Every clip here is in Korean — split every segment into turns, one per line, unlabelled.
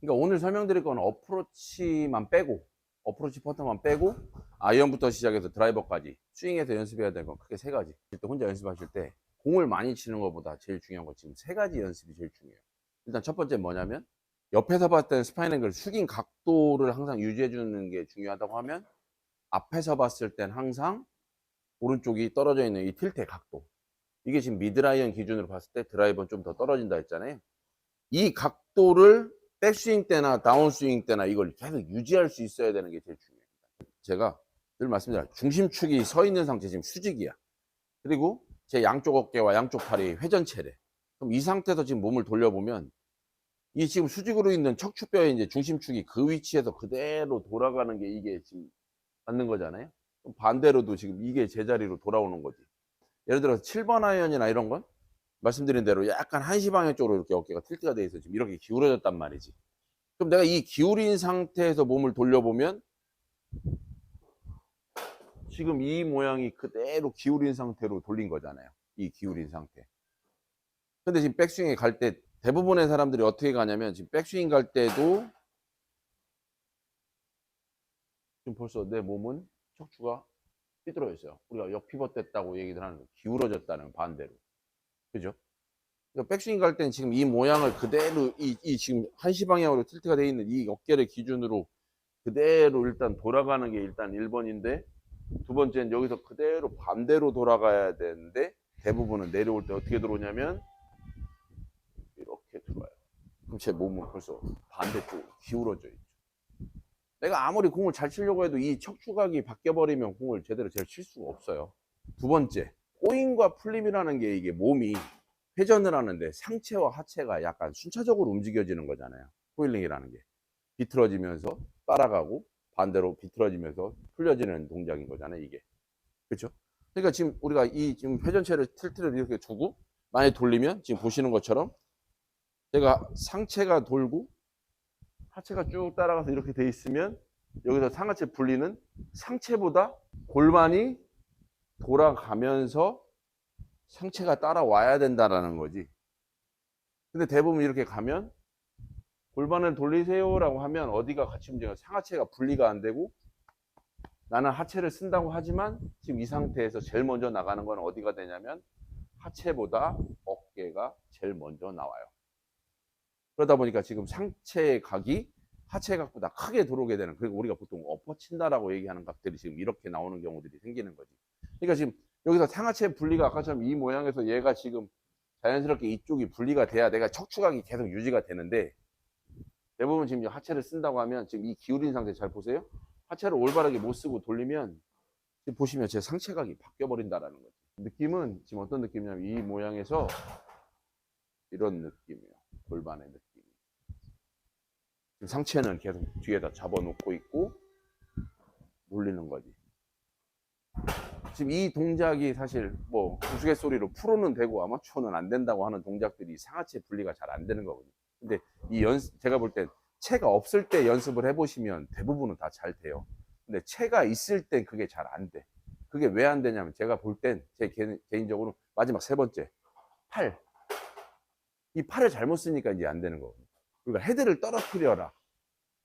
그러니까 오늘 설명드릴 건 어프로치만 빼고 어프로치 퍼터만 빼고 아이언부터 시작해서 드라이버까지 스윙에서 연습해야 되는 건 크게 세 가지. 일단 혼자 연습하실 때 공을 많이 치는 것보다 제일 중요한 건 지금 세 가지 연습이 제일 중요해요. 일단 첫 번째 뭐냐면 옆에서 봤을 때는 스파인 앵글 숙인 각도를 항상 유지해 주는 게 중요하다고 하면 앞에서 봤을 땐 항상 오른쪽이 떨어져 있는 이 틸트의 각도. 이게 지금 미드라이언 기준으로 봤을 때 드라이버는 좀 더 떨어진다 했잖아요. 이 각도를 백스윙 때나 다운스윙 때나 이걸 계속 유지할 수 있어야 되는 게 제일 중요합니다. 제가 늘 말씀드려요. 중심축이 서 있는 상태 지금 수직이야. 그리고 제 양쪽 어깨와 양쪽 팔이 회전체래. 그럼 이 상태에서 지금 몸을 돌려보면 이 지금 수직으로 있는 척추뼈의 이제 중심축이 그 위치에서 그대로 돌아가는 게 이게 지금 맞는 거잖아요. 그럼 반대로도 지금 이게 제자리로 돌아오는 거지. 예를 들어서 7번 아이언이나 이런 건 말씀드린 대로 약간 한시 방향 쪽으로 이렇게 어깨가 틸트가 돼 있어 지금 이렇게 기울어졌단 말이지. 그럼 내가 이 기울인 상태에서 몸을 돌려보면 지금 이 모양이 그대로 기울인 상태로 돌린 거잖아요. 이 기울인 상태. 근데 지금 백스윙에 갈 때 대부분의 사람들이 어떻게 가냐면 지금 백스윙 갈 때도 지금 벌써 내 몸은 척추가 삐뚤어 있어요. 우리가 역피벗 됐다고 얘기들 하는 거 기울어졌다는 반대로. 그죠? 그러니까 백스윙 갈 때는 지금 이 모양을 그대로 이, 이 지금 한시 방향으로 틸트가 돼 있는 이 어깨를 기준으로 그대로 일단 돌아가는 게 일단 1번인데 두 번째는 여기서 그대로 반대로 돌아가야 되는데 대부분은 내려올 때 어떻게 들어오냐면 이렇게 들어와요. 그럼 제 몸은 벌써 반대쪽으로 기울어져 있죠. 내가 아무리 공을 잘 치려고 해도 이 척추각이 바뀌어버리면 공을 제대로 잘 칠 수가 없어요. 두 번째, 꼬임과 풀림이라는 게 이게 몸이 회전을 하는데 상체와 하체가 약간 순차적으로 움직여지는 거잖아요. 코일링이라는 게. 비틀어지면서 따라가고 반대로 비틀어지면서 풀려지는 동작인 거잖아요, 이게. 그렇죠? 그러니까 지금 우리가 이 지금 회전체를 틸트를 이렇게 두고 많이 돌리면 지금 보시는 것처럼 제가 상체가 돌고 하체가 쭉 따라가서 이렇게 돼 있으면 여기서 상하체 분리는 상체보다 골반이 돌아가면서 상체가 따라와야 된다라는 거지. 근데 대부분 이렇게 가면 골반을 돌리세요라고 하면 어디가 같이 움직여 상하체가 분리가 안 되고 나는 하체를 쓴다고 하지만 지금 이 상태에서 제일 먼저 나가는 건 어디가 되냐면 하체보다 어깨가 제일 먼저 나와요. 그러다 보니까 지금 상체의 각이 하체 각보다 크게 들어오게 되는 그리고 우리가 보통 엎어친다라고 얘기하는 각들이 지금 이렇게 나오는 경우들이 생기는 거지. 그러니까 지금 여기서 상하체 분리가 아까처럼 이 모양에서 얘가 지금 자연스럽게 이쪽이 분리가 돼야 내가 척추각이 계속 유지가 되는데 대부분 지금 하체를 쓴다고 하면 지금 이 기울인 상태 잘 보세요. 하체를 올바르게 못 쓰고 돌리면 지금 보시면 제 상체각이 바뀌어 버린다라는 거죠. 느낌은 지금 어떤 느낌이냐면 이 모양에서 이런 느낌이에요. 골반의 느낌. 상체는 계속 뒤에다 잡아놓고 있고 놀리는 거지. 지금 이 동작이 사실 뭐 우스갯소리로 프로는 되고 아마추어는 안 된다고 하는 동작들이 상하체 분리가 잘 안 되는 거거든요. 근데 이 연습 제가 볼 때 체가 없을 때 연습을 해보시면 대부분은 다 잘 돼요. 근데 체가 있을 때 그게 잘 안 돼. 그게 왜 안 되냐면 제가 볼 땐 제 개인적으로 마지막 세 번째 팔. 이 팔을 잘못 쓰니까 이제 안 되는 거거든요. 그러니까 헤드를 떨어뜨려라.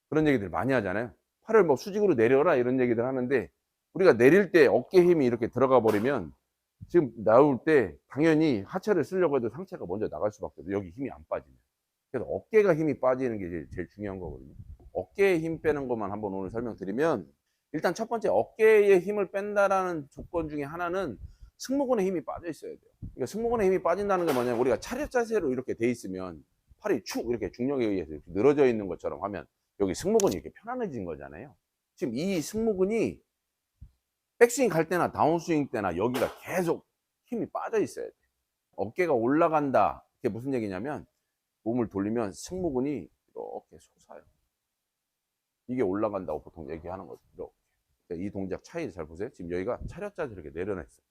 그런 얘기들 많이 하잖아요. 팔을 뭐 수직으로 내려라 이런 얘기들 하는데 우리가 내릴 때 어깨 힘이 이렇게 들어가 버리면 지금 나올 때 당연히 하체를 쓰려고 해도 상체가 먼저 나갈 수밖에 없어요. 여기 힘이 안 빠지면. 그래서 어깨가 힘이 빠지는 게 제일, 제일 중요한 거거든요. 어깨에 힘 빼는 것만 한번 오늘 설명드리면 일단 첫 번째 어깨에 힘을 뺀다라는 조건 중에 하나는 승모근에 힘이 빠져 있어야 돼요. 그러니까 승모근에 힘이 빠진다는 게 뭐냐면 우리가 차렷 자세로 이렇게 돼 있으면 팔이 축 이렇게 중력에 의해서 이렇게 늘어져 있는 것처럼 하면 여기 승모근이 이렇게 편안해진 거잖아요. 지금 이 승모근이 백스윙 갈 때나 다운스윙 때나 여기가 계속 힘이 빠져 있어야 돼. 어깨가 올라간다. 그게 무슨 얘기냐면 몸을 돌리면 승모근이 이렇게 솟아요. 이게 올라간다고 보통 얘기하는 거죠. 이렇게. 그러니까 이 동작 차이 잘 보세요. 지금 여기가 차렷 자세 이렇게 내려놨어요.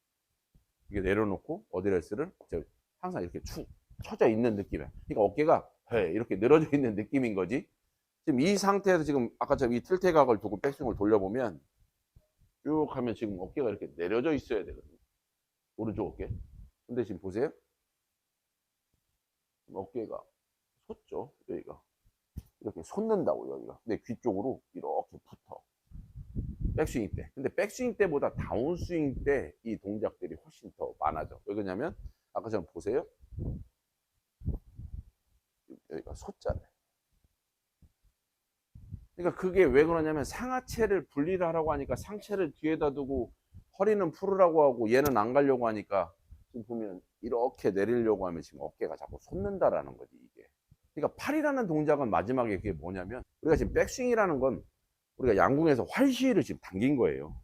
이게 내려놓고 어드레스를 항상 이렇게 축 처져 있는 느낌이에요. 그러니까 어깨가 이렇게 늘어져 있는 느낌인 거지. 지금 이 상태에서 지금 아까처럼 이 틀테각을 두고 백스윙을 돌려보면 쭉 하면 지금 어깨가 이렇게 내려져 있어야 되거든요. 오른쪽 어깨. 근데 지금 보세요. 어깨가 솟죠, 여기가. 이렇게 솟는다고 여기가. 내 귀 쪽으로 이렇게 붙어. 백스윙 때. 근데 백스윙 때보다 다운스윙 때 이 동작들이 훨씬 더 많아져. 왜 그러냐면 아까처럼 보세요. 여기가 솟잖아요. 그러니까 그게 왜 그러냐면 상하체를 분리를 하라고 하니까 상체를 뒤에다 두고 허리는 풀으라고 하고 얘는 안 가려고 하니까 지금 보면 이렇게 내리려고 하면 지금 어깨가 자꾸 솟는다라는 거지 이게. 그러니까 팔이라는 동작은 마지막에 그게 뭐냐면 우리가 지금 백스윙이라는 건 우리가 양궁에서 활시위를 지금 당긴 거예요.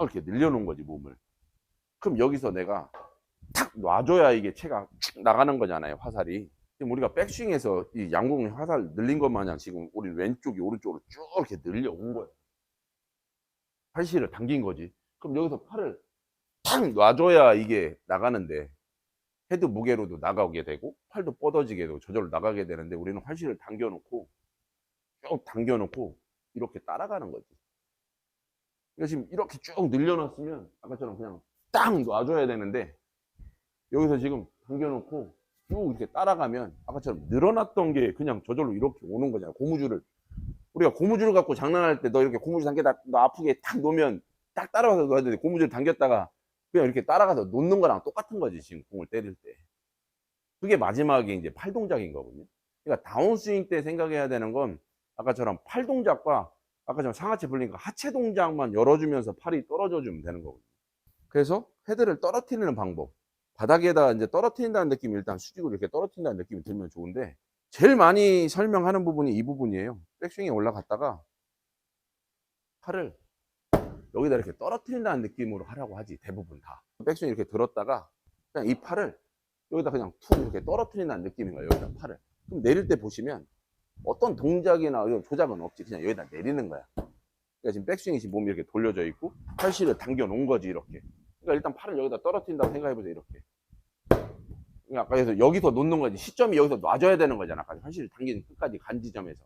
이렇게 늘려놓은 거지 몸을. 그럼 여기서 내가 탁 놔줘야 이게 쭉 나가는 거잖아요 화살이. 지금 우리가 백스윙에서 이 양궁 화살 늘린 것 마냥 지금 우리 왼쪽이 오른쪽으로 쭉 이렇게 늘려온 거예요. 활시위를 당긴 거지. 그럼 여기서 팔을 탁 놔줘야 이게 나가는데 헤드 무게로도 나가게 되고 팔도 뻗어지게 되고 저절로 나가게 되는데 우리는 활시를 당겨놓고 쭉 당겨놓고 이렇게 따라가는 거지. 그러니까 지금 이렇게 쭉 늘려놨으면 아까처럼 그냥 딱 놔줘야 되는데 여기서 지금 당겨놓고 쭉 이렇게 따라가면 아까처럼 늘어났던 게 그냥 저절로 이렇게 오는 거잖아. 고무줄을. 우리가 고무줄을 갖고 장난할 때 너 이렇게 고무줄 당겨다 너 아프게 탁 놓으면 딱 따라가서 넣어야 되는데 고무줄 당겼다가 그냥 이렇게 따라가서 놓는 거랑 똑같은 거지 지금 공을 때릴 때. 그게 마지막에 이제 팔 동작인 거거든요. 그러니까 다운스윙 때 생각해야 되는 건 아까처럼 팔 동작과 아까처럼 상하체 불리니까 하체 동작만 열어주면서 팔이 떨어져 주면 되는 거거든요. 그래서 헤드를 떨어뜨리는 방법 바닥에다 이제 떨어뜨린다는 느낌이 일단 수직으로 이렇게 떨어뜨린다는 느낌이 들면 좋은데 제일 많이 설명하는 부분이 이 부분이에요. 백스윙에 올라갔다가 팔을 여기다 이렇게 떨어뜨린다는 느낌으로 하라고 하지 대부분 다. 백스윙 이렇게 들었다가 그냥 이 팔을 여기다 그냥 툭 이렇게 떨어뜨린다는 느낌인 거예요 여기다 팔을. 그럼 내릴 때 보시면 어떤 동작이나 조작은 없지. 그냥 여기다 내리는 거야. 그러니까 지금 백스윙이 지금 몸이 이렇게 돌려져 있고 팔씨를 당겨 놓은 거지 이렇게. 그러니까 일단 팔을 여기다 떨어뜨린다고 생각해 보세요 이렇게 아까 그래서 여기서 놓는 거지. 시점이 여기서 놔줘야 되는 거잖아. 팔씨를 당기는 끝까지 간 지점에서.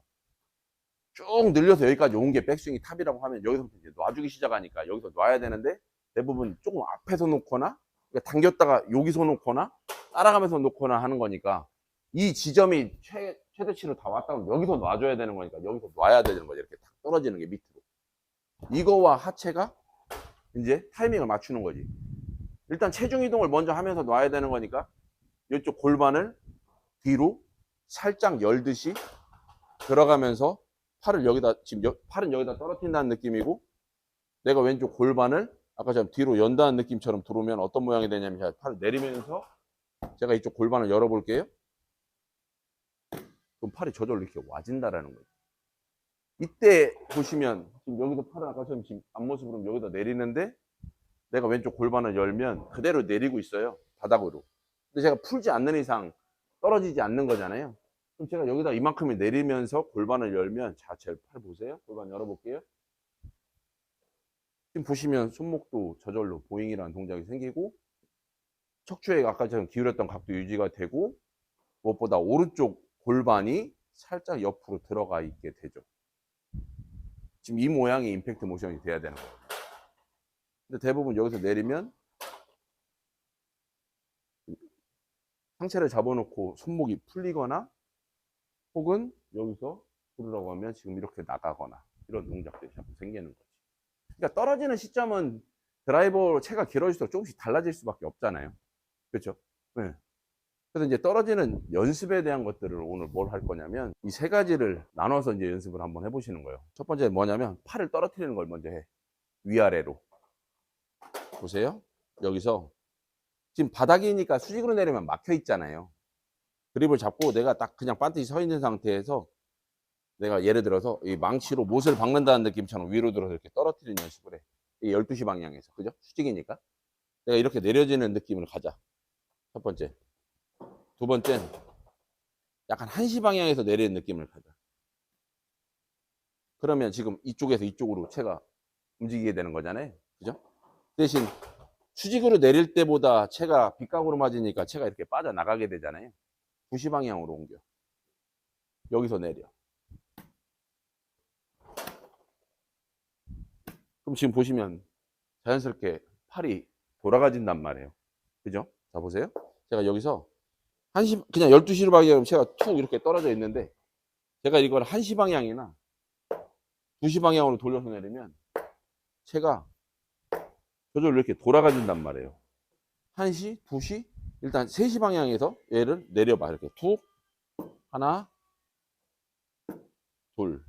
쭉 늘려서 여기까지 온 게 백스윙이 탑이라고 하면 여기서부터 이제 놔주기 시작하니까 여기서 놔야 되는데 대부분 조금 앞에서 놓거나 그러니까 당겼다가 여기서 놓거나 따라가면서 놓거나 하는 거니까 이 지점이 최, 최대치로 다 왔다 면 여기서 놔줘야 되는 거니까 여기서 놔야 되는 거죠 이렇게 탁 떨어지는 게 밑으로. 이거와 하체가 이제 타이밍을 맞추는 거지. 일단 체중 이동을 먼저 하면서 놔야 되는 거니까 이쪽 골반을 뒤로 살짝 열듯이 들어가면서 팔을 여기다 지금 여- 팔은 여기다 떨어뜨린다는 느낌이고 내가 왼쪽 골반을 아까처럼 뒤로 연다는 느낌처럼 들어오면 어떤 모양이 되냐면 제가 팔을 내리면서 제가 이쪽 골반을 열어볼게요. 그럼 팔이 저절로 이렇게 와진다라는 거예요. 이때 보시면 지금 여기서 팔을 아까처럼 지금 앞모습으로 여기다 내리는데 내가 왼쪽 골반을 열면 그대로 내리고 있어요. 바닥으로. 근데 제가 풀지 않는 이상 떨어지지 않는 거잖아요. 그럼 제가 여기다 이만큼을 내리면서 골반을 열면 자, 제 팔 보세요. 골반 열어볼게요. 지금 보시면 손목도 저절로 보잉이라는 동작이 생기고 척추에 아까처럼 기울였던 각도 유지가 되고 무엇보다 오른쪽 골반이 살짝 옆으로 들어가 있게 되죠. 지금 이 모양의 임팩트 모션이 돼야 되는 거예요. 근데 대부분 여기서 내리면 상체를 잡아놓고 손목이 풀리거나 혹은 여기서 부르라고 하면 지금 이렇게 나가거나 이런 동작들이 자꾸 생기는 거지. 그러니까 떨어지는 시점은 드라이버 채가 길어질수록 조금씩 달라질 수밖에 없잖아요. 그렇죠? 네. 그래서 이제 떨어지는 연습에 대한 것들을 오늘 뭘 할 거냐면 이 세 가지를 나눠서 이제 연습을 한번 해보시는 거예요. 첫 번째 뭐냐면 팔을 떨어뜨리는 걸 먼저 해. 위아래로. 보세요. 여기서 지금 바닥이니까 수직으로 내리면 막혀 있잖아요. 그립을 잡고 내가 딱 그냥 반드시 서 있는 상태에서 내가 예를 들어서 이 망치로 못을 박는다는 느낌처럼 위로 들어서 이렇게 떨어뜨리는 연습을 해. 이 12시 방향에서. 그죠? 수직이니까. 내가 이렇게 내려지는 느낌을 가자. 첫 번째. 두 번째는 약간 1시 방향에서 내리는 느낌을 가자. 그러면 지금 이쪽에서 이쪽으로 채가 움직이게 되는 거잖아요. 그죠? 대신 수직으로 내릴 때보다 채가 빗각으로 맞으니까 채가 이렇게 빠져나가게 되잖아요. 2시 방향으로 옮겨. 여기서 내려. 그럼 지금 보시면 자연스럽게 팔이 돌아가진단 말이에요. 그죠? 자, 보세요. 제가 여기서 한시 그냥 12시로 방향하면 채가 툭 이렇게 떨어져 있는데 제가 이걸 1시 방향이나 2시 방향으로 돌려서 내리면 채가 저절로 이렇게 돌아가준단 말이에요. 1시, 2시, 일단 3시 방향에서 얘를 내려봐. 이렇게 툭, 하나, 둘.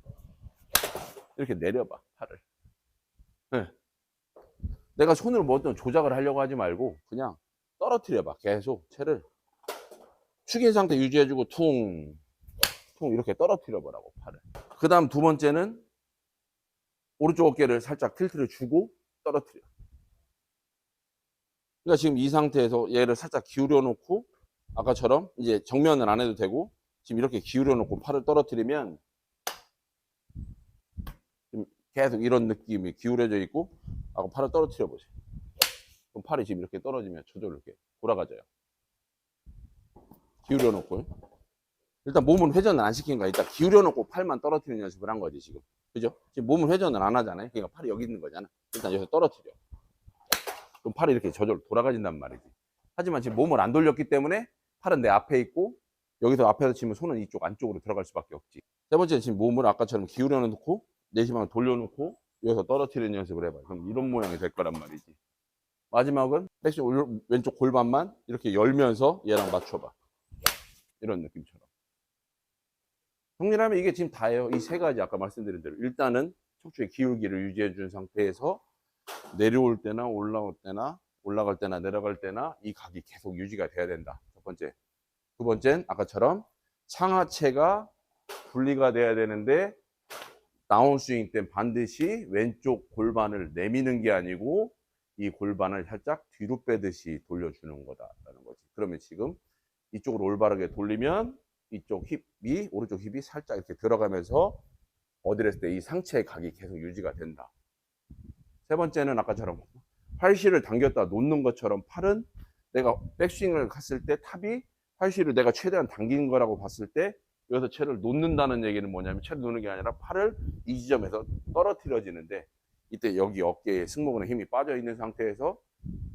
이렇게 내려봐, 팔을. 네. 내가 손으로 뭐 어떤 조작을 하려고 하지 말고 그냥 떨어뜨려봐. 계속 채를 축인 상태 유지해주고 퉁, 퉁 이렇게 떨어뜨려보라고 팔을. 그 다음 두 번째는 오른쪽 어깨를 살짝 틸트를 주고 떨어뜨려. 그러니까 지금 이 상태에서 얘를 살짝 기울여 놓고 아까처럼 이제 정면은 안 해도 되고 지금 이렇게 기울여 놓고 팔을 떨어뜨리면 계속 이런 느낌이 기울여져 있고 아까 팔을 떨어뜨려 보세요. 그럼 팔이 지금 이렇게 떨어지면 저절로 이렇게 돌아가져요. 기울여 놓고 일단 몸은 회전을 안 시킨 거야. 일단 기울여 놓고 팔만 떨어뜨리는 연습을 한 거지 지금. 그죠? 지금 몸은 회전을 안 하잖아요. 그러니까 팔이 여기 있는 거잖아. 일단 여기서 떨어뜨려. 그럼 팔이 이렇게 저절로 돌아가진단 말이지. 하지만 지금 몸을 안 돌렸기 때문에 팔은 내 앞에 있고 여기서 앞에서 치면 손은 이쪽 안쪽으로 들어갈 수밖에 없지. 세 번째는 지금 몸을 아까처럼 기울여 놓고 내시방을 돌려놓고 여기서 떨어뜨리는 연습을 해봐요. 그럼 이런 모양이 될 거란 말이지. 마지막은 올- 왼쪽 골반만 이렇게 열면서 얘랑 맞춰봐. 이런 느낌처럼. 정리하면 이게 지금 다예요. 이 세 가지 아까 말씀드린 대로 일단은 척추의 기울기를 유지해 준 상태에서 내려올 때나 올라올 때나 올라갈 때나 내려갈 때나 이 각이 계속 유지가 돼야 된다. 첫 번째. 두 번째는 아까처럼 상하체가 분리가 돼야 되는데 다운스윙 때 반드시 왼쪽 골반을 내미는 게 아니고 이 골반을 살짝 뒤로 빼듯이 돌려주는 거다라는 거지. 그러면 지금 이쪽으로 올바르게 돌리면 이쪽 힙이 오른쪽 힙이 살짝 이렇게 들어가면서 했을 때이 상체의 각이 계속 유지가 된다. 세 번째는 아까처럼 팔씨를 당겼다 놓는 것처럼 팔은 내가 백스윙을 갔을 때 탑이 팔씨를 내가 최대한 당긴 거라고 봤을 때 여기서 채를 놓는다는 얘기는 뭐냐면 채를 놓는 게 아니라 팔을 이 지점에서 떨어뜨려지는데 이때 여기 어깨에 승모근에 힘이 빠져 있는 상태에서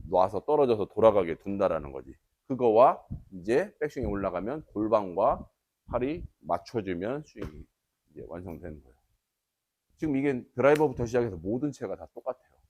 놔서 떨어져서 돌아가게 둔다라는 거지. 그거와 이제 백스윙에 올라가면 골반과 팔이 맞춰지면 스윙이 이제 완성되는 거예요. 지금 이게 드라이버부터 시작해서 모든 채가 다 똑같아요.